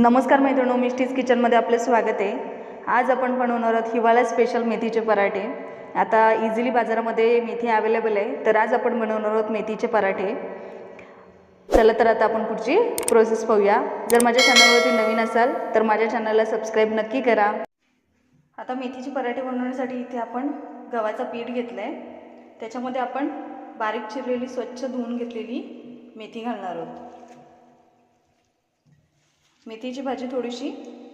नमस्कार मैत्रिणो मिस्टीज किचनमध्ये आपले स्वागत आहे. आज आपण बनवणार आहोत हिवाळा स्पेशल मेथीचे पराठे. आता इझिली बाजारामध्ये मेथी अवेलेबल आहे तर आज आपण बनवणार आहोत मेथीचे पराठे. चला तर आता आपण पुढची प्रोसेस पाहूया. जर माझ्या चॅनलवरती नवीन असाल तर माझ्या चॅनलला सबस्क्राईब नक्की करा. आता मेथीचे पराठे बनवण्यासाठी इथे आपण गव्हाचा पीठ घेतलं आहे त्याच्यामध्ये आपण बारीक चिरलेली स्वच्छ धुवून घेतलेली मेथी घालणार आहोत. मेथीची भाजी थोडीशी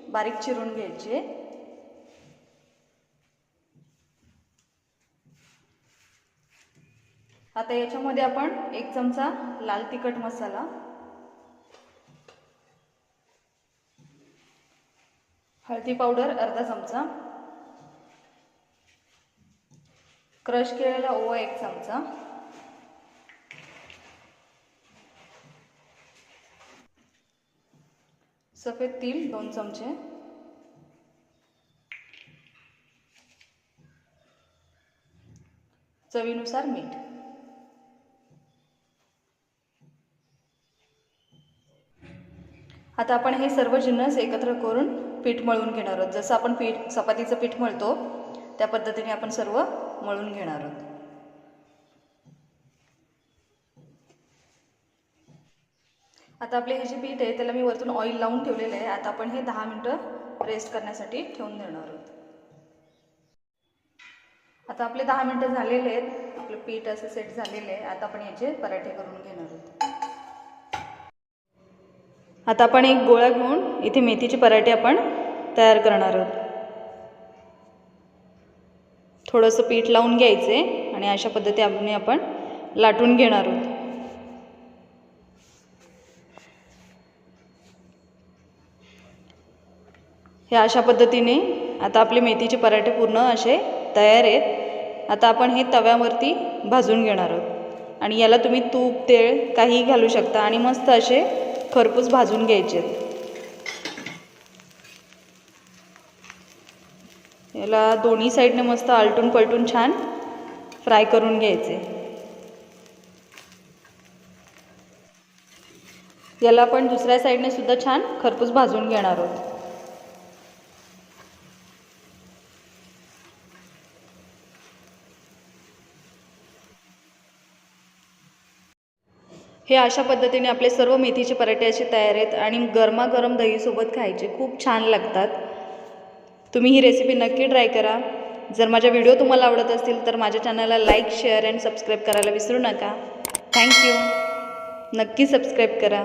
बारीक चिरून घ्यायची आहे. आता याच्यामध्ये आपण एक चमचा लाल तिखट मसाला हळदी पावडर अर्धा चमचा क्रश केलेला ओवा एक चमचा सफेद तीळ दोन चमचे. चवीनुसार मीठ. आता आपण हे सर्व जिन्नस एकत्र करून पीठ मळून घेणार आहोत. जसं आपण पीठ चपातीचं पीठ मळतो त्या पद्धतीने आपण सर्व मळून घेणार आहोत. आता आपले हे जे पीठ आहे त्याला मी वरतून ऑइल लावून ठेवलेलं आहे. आता आपण हे दहा मिनटं रेस्ट करण्यासाठी ठेवून देणार आहोत. आता आपले दहा मिनटं झालेले आहेत. आपलं पीठ असं सेट झालेलं आहे. आता आपण याचे पराठे करून घेणार आहोत. आता आपण एक गोळा घेऊन इथे मेथीचे पराठे आपण तयार करणार आहोत. थोडंसं पीठ लावून घ्यायचे आणि अशा पद्धती आपण लाटून घेणार आहोत. हे अशा पद्धतीने आता आपले मेथीचे पराठे पूर्ण असे तयार आहेत. आता आपण हे तव्यावरती भाजून घेणार आहोत. आणि याला तुम्ही तूप तेळ काहीही घालू शकता आणि मस्त असे खरपूस भाजून घ्यायचे याला दोन्ही साईडने मस्त आलटून पलटून छान फ्राय करून घ्यायचे. याला आपण दुसऱ्या साईडने सुद्धा छान खरपूस भाजून घेणार आहोत. हे अशा पद्धतीने आपले सर्व मेथीचे पराठे असे तयार आहेत आणि गरमागरम दहीसोबत खायचे. खूप छान लागतात. तुम्ही ही रेसिपी नक्की ट्राय करा. जर माझ्या व्हिडिओ तुम्हाला आवडत असतील तर माझ्या चॅनलला लाईक शेअर अँड सबस्क्राईब करायला विसरू नका. थँक्यू नक्की सबस्क्राईब करा.